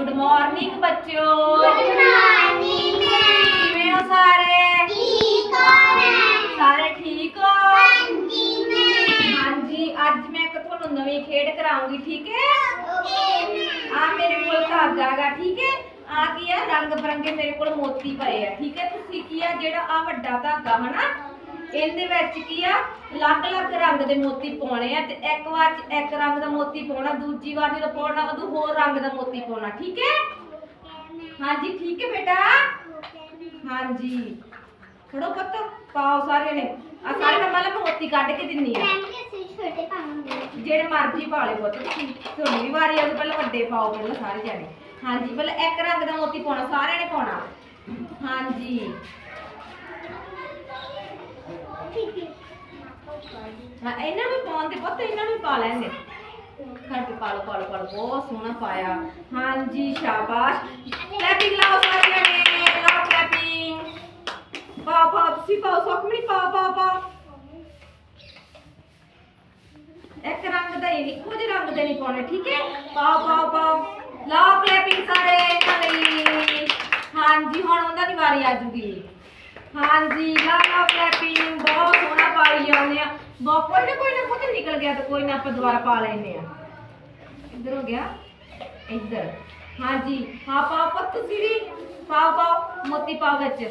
Good morning ਬੱਚਿਓ ਕਿਵੇਂ ਹੋ ਸਾਰੇ ਸਾਰੇ ਠੀਕ ਹੋ ਹਾਂਜੀ ਅੱਜ ਮੈਂ ਇੱਕ ਤੁਹਾਨੂੰ ਨਵੀਂ ਖੇਡ ਕਰਾਉਂਗੀ ਠੀਕ ਹੈ ਆ ਮੇਰੇ ਕੋਲ ਧਾਗਾ ਗਾ ਠੀਕ ਹੈ ਆ ਕੀ ਆ ਰੰਗ ਬਰੰਗੇ ਮੇਰੇ ਕੋਲ ਮੋਤੀ ਪਏ ਆ ਠੀਕ ਹੈ ਤੁਸੀਂ ਕੀ ਆ ਜਿਹੜਾ ਆ ਵੱਡਾ ਧਾਗਾ ਹਨਾ ਇਹਦੇ ਵਿੱਚ ਕੀ ਆ? ਅਲੱਗ-ਅਲੱਗ ਰੰਗ ਦੇ ਮੋਤੀ ਪਾਉਣੇ ਆ ਤੇ ਇੱਕ ਵਾਰ ਚ ਇੱਕ ਰੰਗ ਦਾ ਮੋਤੀ ਪਾਉਣਾ, ਦੂਜੀ ਵਾਰ ਜਦੋਂ ਪਾਉਣਾ, ਉਦੋਂ ਹੋਰ ਰੰਗ ਦਾ ਮੋਤੀ ਪਾਉਣਾ, ਠੀਕ ਹੈ? ਹਾਂਜੀ, ਠੀਕ ਹੈ ਬੇਟਾ? ਹਾਂਜੀ। ਖੜੋ ਪੁੱਤ, ਪਾਓ ਸਾਰੇ ਨੇ। ਆ ਸਾਰੇ ਮੈਂ ਮਤਲਬ ਮੋਤੀ ਕੱਢ ਕੇ ਦਿੰਨੀ ਆ। ਜਿਹੜੇ ਮਰਜ਼ੀ ਪਾ ਲਓ ਪੁੱਤ, ਤੁਸੀਂ ਤੁਹਾਡੀ ਵੀ ਵਾਰੀ ਆ ਉਦੋਂ ਪਹਿਲਾਂ ਵੱਡੇ ਪਾਓ ਪਹਿਲਾਂ ਸਾਰੇ ਜਾਣੇ। ਹਾਂਜੀ, ਪਹਿਲਾਂ ਇੱਕ ਰੰਗ ਦਾ ਮੋਤੀ ਪਾਉਣਾ, ਸਾਰਿਆਂ ਨੇ ਪਾਉਣਾ। ਹਾਂਜੀ। ਹਾਂ ਇਹਨਾਂ ਨੂੰ ਪਾਉਣ ਦੇ ਪੁੱਤ ਇਹਨਾਂ ਨੂੰ ਵੀ ਪਾ ਲੈਂਦੇ ਖੜ ਕੇ ਪਾ ਲਓ ਪਾ ਲਓ ਪਾ ਲਓ ਬਹੁਤ ਸੋਹਣਾ ਪਾਇਆ। ਹਾਂਜੀ ਸ਼ਾਬਾਸ਼। ਕਲੈਪਿੰਗ ਲਾਓ ਸਾਰੇ ਜਾਣੇ ਲਾਓ ਕਲੈਪਿੰਗ ਪਾਓ ਪਾਓ ਤੁਸੀਂ ਪਾਓ ਸੁਖਮਣੀ ਪਾਓ ਪਾਓ ਪਾਓ ਇੱਕ ਰੰਗ ਦਾ ਹੀ ਨੀ, ਇੱਕੋ ਰੰਗ ਦੇ ਨਹੀਂ ਪਾਉਣੇ ਠੀਕ ਹੈ? ਪਾਓ ਪਾਓ ਪਾਓ ਲਾਓ ਕਲੈਪਿੰਗ ਸਾਰੇ ਇਹਨਾਂ ਲਈ। ਹਾਂਜੀ ਹੁਣ ਉਹਨਾਂ ਦੀ ਵਾਰੀ ਆ ਜੂਗੀ। ਹਾਂਜੀ ਲਾਓ ਕਲੈਪਿੰਗ ਬਹੁਤ ਸੋਹਣਾ ਪਾਈ ਜਾਂਦੇ ਆ ਬਹੁਤ ਕੋਈ ਨਾ ਕੋਈ ਨਾ, ਪੁੱਤ ਨਿਕਲ ਗਿਆ ਤਾਂ ਕੋਈ ਨਾ, ਆਪਾਂ ਦੁਬਾਰਾ ਪਾ ਲੈਨੇ ਆ ਇੱਧਰ ਹੋ ਗਿਆ, ਇੱਧਰ। ਹਾਂਜੀ, ਹਾਂ ਪਾਓ ਪੁੱਤ ਤੁਸੀਂ ਵੀ ਪਾਓ ਪਾਓ, ਮੋਤੀ ਪਾਓ ਵਿੱਚ।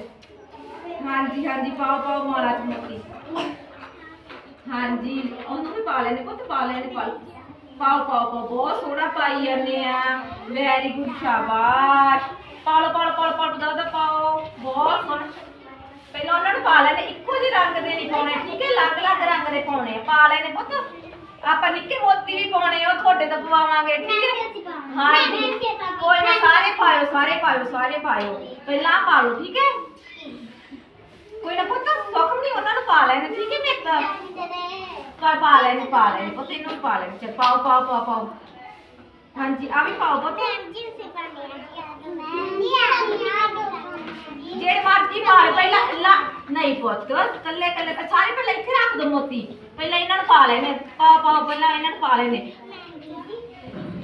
ਹਾਂਜੀ ਹਾਂਜੀ, ਪਾਓ ਪਾਓ ਮਾਲਾ ਚ ਮੋਤੀ। ਹਾਂਜੀ, ਉਹਨੂੰ ਵੀ ਪਾ ਲੈਣੇ ਪੁੱਤ ਪਾ ਲੈਣੇ ਪਾ ਪਾਓ ਪਾਓ ਪਾਓ, ਬਹੁਤ ਸੋਹਣਾ ਪਾਈ ਜਾਂਦੇ ਆ। ਵੈਰੀ ਗੁੱਡ ਸ਼ਾਬਾਸ਼। ਪਾ ਲਓ ਪਾ ਲਓ, ਪਾ ਦਾ ਪਾਓ। ਬਹੁਤ ਸੋਹਣਾ। ਪਹਿਲਾਂ ਉਹਨਾਂ ਨੂੰ ਪਾ ਲੈਣੇ ਇੱਕੋ ਜਿਹੇ ਰੰਗ ਦੇ ਨਹੀਂ ਪਾਉਣੇ। ਠੀਕ ਹੈ, ਅਲੱਗ-ਅਲੱਗ ਦੇ ਪਾਉਣੇ ਆ। ਪਾ ਲੈਣੇ ਪੁੱਤ। ਆਪਾਂ ਨਿੱਕੇ ਮੋਤੀ ਵੀ ਪਾਉਣੇ ਆ, ਉਹ ਤੁਹਾਡੇ ਤੋਂ ਪਵਾਵਾਂਗੇ ਠੀਕ ਹੈ? ਹਾਂਜੀ ਕੋਈ ਨਾ ਸਾਰੇ ਪਾਇਓ ਸਾਰੇ ਪਾਇਓ ਸਾਰੇ ਪਾਇਓ। ਪਹਿਲਾਂ ਆਹ ਪਾ ਲਓ ਠੀਕ ਹੈ? ਕੋਈ ਨਾ ਪੁੱਤ ਸੁੱਖ ਨਹੀਂ ਉਹਨਾਂ ਨੂੰ ਪਾ ਲੈਣੇ ਠੀਕ ਹੈ ਤਾਂ ਪਾ ਪਾ ਲੈਣੇ ਪਾ ਲੈਣੇ ਪੁੱਤ ਇਹਨੂੰ ਵੀ ਪਾ ਲੈਣੇ। ਚਲ ਪਾਓ ਪਾਓ ਪਾਓ ਪਾਓ। ਹਾਂਜੀ ਆ ਵੀ ਪਾਓ ਪੁੱਤ। ਜਿਹੜੇ ਮਰਜ਼ੀ ਪਾ ਪਹਿਲਾਂ ਲਾ ਨਹੀਂ ਪੁੱਤ ਕੱਲੇ ਕੱਲੇ ਸਾਰੇ ਪਹਿਲਾਂ ਇੱਥੇ ਰੱਖ ਦੋ ਮੋਤੀ। ਪਹਿਲਾਂ ਇਹਨਾਂ ਨੂੰ ਪਾ ਲੈਣੇ ਪਾ ਪਾਓ, ਪਹਿਲਾਂ ਇਹਨਾਂ ਨੂੰ ਪਾ ਲੈਣੇ।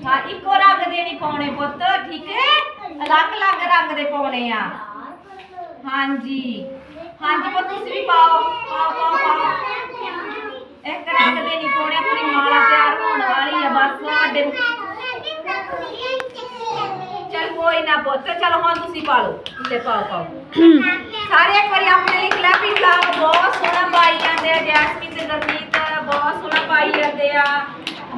ਹਾਂ, ਇੱਕੋ ਰੰਗ ਦੇ ਨਹੀਂ ਪਾਉਣੇ ਪੁੱਤ, ਠੀਕ ਹੈ? ਅਲੱਗ-ਅਲੱਗ ਰੰਗ ਦੇ ਪਾਉਣੇ ਆ। ਹਾਂਜੀ। ਹਾਂਜੀ ਪੁੱਤ, ਤੁਸੀਂ ਵੀ ਪਾਓ ਪਾਓ ਪਾਓ ਪਾਓ। ਇੱਕ ਰੰਗ ਦੇ ਨਹੀਂ ਪਾਉਣੇ, ਆਪਣੀ ਮਾਲਾ ਤਿਆਰ ਹੋਣ ਵਾਲੀ ਆ, ਬਸ ਸਾਡੇ ਚਲ ਨਾ ਪੁੱਤ ਚਲੋ ਹੁਣ ਤੁਸੀਂ ਪਾ ਲਓ ਲੈ ਪਾਓ। ਪਾਓ ਸਾਰੇ ਇੱਕ ਵਾਰੀ ਆਪਣੇ ਲਈ ਕਲੈਪਿੰਗ ਲਾਓ ਬਹੁਤ ਸੋਹਣਾ ਪਾਈ ਜਾਂਦੇ ਆ ਜੈਸਮੀਨ ਤੇ ਗਰਮੀਤ ਬਹੁਤ ਸੋਹਣਾ ਪਾਈ ਜਾਂਦੇ ਆ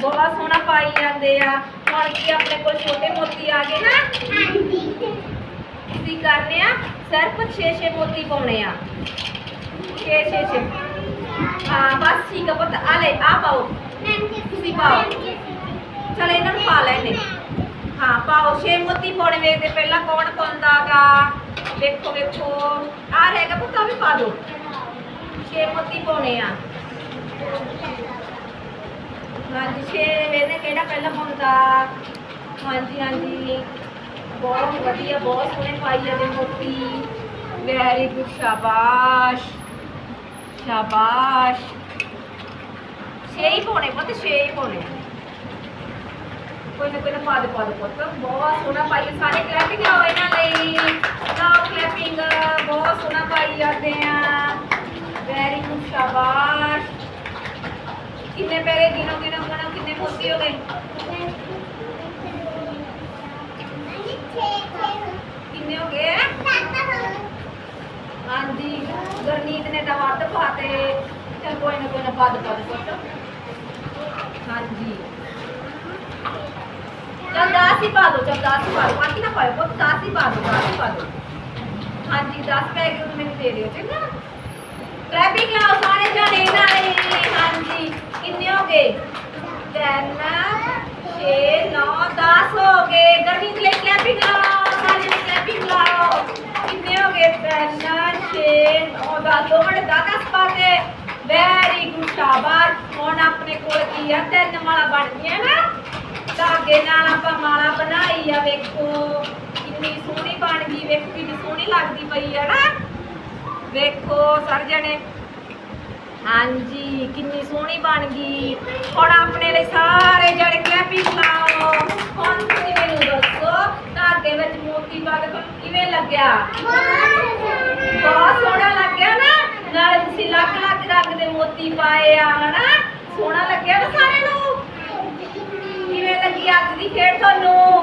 ਬਹੁਤ ਸੋਹਣਾ ਪਾਈ ਜਾਂਦੇ ਆ। ਹੁਣ ਕੀ ਆਪਣੇ ਕੋਲ ਛੋਟੇ ਮੋਤੀ ਆ ਗਏ ਨਾ? ਤੁਸੀਂ ਕਰਨੇ ਆ ਸਿਰਫ 6-6 ਮੋਤੀ ਪਾਉਣੇ ਆ। 6-6 ਹਾਂ ਬਸ ਠੀਕ ਆ ਪੁੱਤ ਆ ਲੈ ਆ ਪਾਓ। ਤੁਸੀਂ ਪਾਓ। ਚਲ ਇਹਨਾਂ ਨੂੰ ਪਾ ਲੈਣੇ ਹਾਂ ਪਾਓ 6 ਮੋਤੀ ਪਾਉਣੇ ਵੇਖਦੇ ਪਹਿਲਾਂ ਕੌਣ ਪਾਉਂਦਾਗਾ ਵੇਖੋ ਵੇਖੋ ਆ ਰਹੇਗਾ ਪੁੱਤ ਆ ਵੀ ਪਾ ਦਿਓ 6 ਮੋਤੀ ਪਾਉਣੇ ਆ ਹਾਂਜੀ 6 ਵੇਖਦੇ ਕਿਹੜਾ ਪਹਿਲਾਂ ਪਾਉਂਦਾ ਹਾਂਜੀ ਹਾਂਜੀ ਬਹੁਤ ਵਧੀਆ ਬਹੁਤ ਸੋਹਣੇ ਪਾਈ ਜਾਂਦੇ ਮੋਤੀ ਵੈਰੀ ਗੁੱਡ ਸ਼ਾਬਾਸ਼ ਸ਼ਾਬਾਸ਼ ਛੇ ਹੀ ਪਾਉਣੇ ਪੁੱਤ ਛੇ ਹੀ ਪਾਉਣੇ ਕੋਈ ਨਾ ਕੋਈ ਨਾ ਪਾ ਦੇ ਪਾ ਦੇ ਪੁੱਤ। ਬਹੁਤ ਸੋਹਣਾ ਪਾਈ ਸਾਰੇ ਕਲੈਪਿੰਗ ਲਾਓ ਇਹਨਾਂ ਲਈ। ਲਾਓ ਕਲੈਪਿੰਗ ਬਹੁਤ ਸੋਹਣਾ ਪਾਈ ਜਾਂਦੇ ਆ। ਵੈਰੀ ਗੁੱਡ ਸ਼ਾਬਾਸ਼। ਕਿੰਨੇ ਪੈਰੇ ਗਿਣੋ ਗਿਣੋ ਗਿਣੋ ਕਿੰਨੇ ਮੋਤੀ ਹੋ ਗਏ ਕਿੰਨੇ ਹੋ ਗਏ? ਹਾਂਜੀ, ਗਰਨੀਤ ਨੇ ਤਾਂ ਵੱਧ ਪਾਤੇ। ਚਲ ਕੋਈ ਨਾ ਕੋਈ ਨਾ, ਪਾ ਦੇ ਪਾ ਦੇ ਪੁੱਤ। ਹਾਂਜੀ। ਚਲ ਦਸ ਹੀ ਪਾ ਦੋ ਚਲ ਦਸ ਹੀ ਪਾ ਦੋ ਬਾਕੀ ਨਾ ਪਾਓ ਪੁੱਤ ਦਸ ਹੀ ਪਾ ਦੋ ਦਸ ਹੀ ਪਾ ਦੋ ਹਾਂਜੀ 10 ਪੈ ਗਏ ਉਹ ਮੈਨੂੰ ਦੇ ਦਿਓ, ਚੰਗਾ? ਕਲੈਪਿੰਗ ਲਾਓ, ਸਾਰੇ ਜਾਣੇ, ਨਾਲੇ, ਹਾਂਜੀ, ਕਿੰਨੇ ਹੋ ਗਏ? 3 6 9 10 ਹੋ ਗਏ। ਗਰਮੀਤ ਲਈ ਕਲੈਪਿੰਗ ਲਾਓ ਸਾਰੇ ਨੇ ਕਲੈਪਿੰਗ ਲਾਓ। ਕਿੰਨੇ ਹੋ ਗਏ? 3 6 9 10 ਦੋ ਬੜੇ 10 ਪਾਤੇ। ਵੈਰੀ ਗੁੱਡ ਸ਼ਾਬਾਸ਼। ਹੁਣ ਆਪਣੇ ਕੋਲ ਕੀ ਆ? ਤਿੰਨ ਮਾਲਾ ਬਣ ਗਈਆਂ ਨਾ। ਧਾਗੇ ਨਾਲ ਆਪਾਂ ਮਾਲਾ ਆ, ਵੇਖੋ, ਕਿੰਨੀ ਸੋਹਣੀ ਬਣ ਗਈ, ਵੇਖੋ, ਕਿੰਨੀ ਸੋਹਣੀ ਲੱਗਦੀ ਪਈ ਆ ਨਾ। ਵੇਖੋ, ਸਰ ਜਣੇ। ਹਾਂਜੀ, ਕਿੰਨੀ ਸੋਹਣੀ ਬਣ ਗਈ। ਹੁਣ ਆਪਣੇ ਲਈ ਸਾਰੇ ਜਣੇ ਕਲੈਪਿੰਗ ਲਾਓ। ਹੁਣ ਤੁਸੀਂ ਮੈਨੂੰ ਦੱਸੋ ਲੱਗਿਆ? ਬਹੁਤ ਸੋਹਣਾ ਲੱਗਿਆ ਨਾ। ਨਾਲੇ ਤੁਸੀਂ ਲੱਗ ਲੱਗ ਰੰਗ ਦੇ ਮੋਤੀ ਪਾਏ ਆ, ਹਨਾ? ਸੋਹਣਾ ਲੱਗਿਆ ਨਾ ਸਾਰਿਆਂ ਨੂੰ? ਕਿਵੇਂ ਲੱਗੀ ਅੱਜ ਦੀ ਖੇਡ ਤੁਹਾਨੂੰ?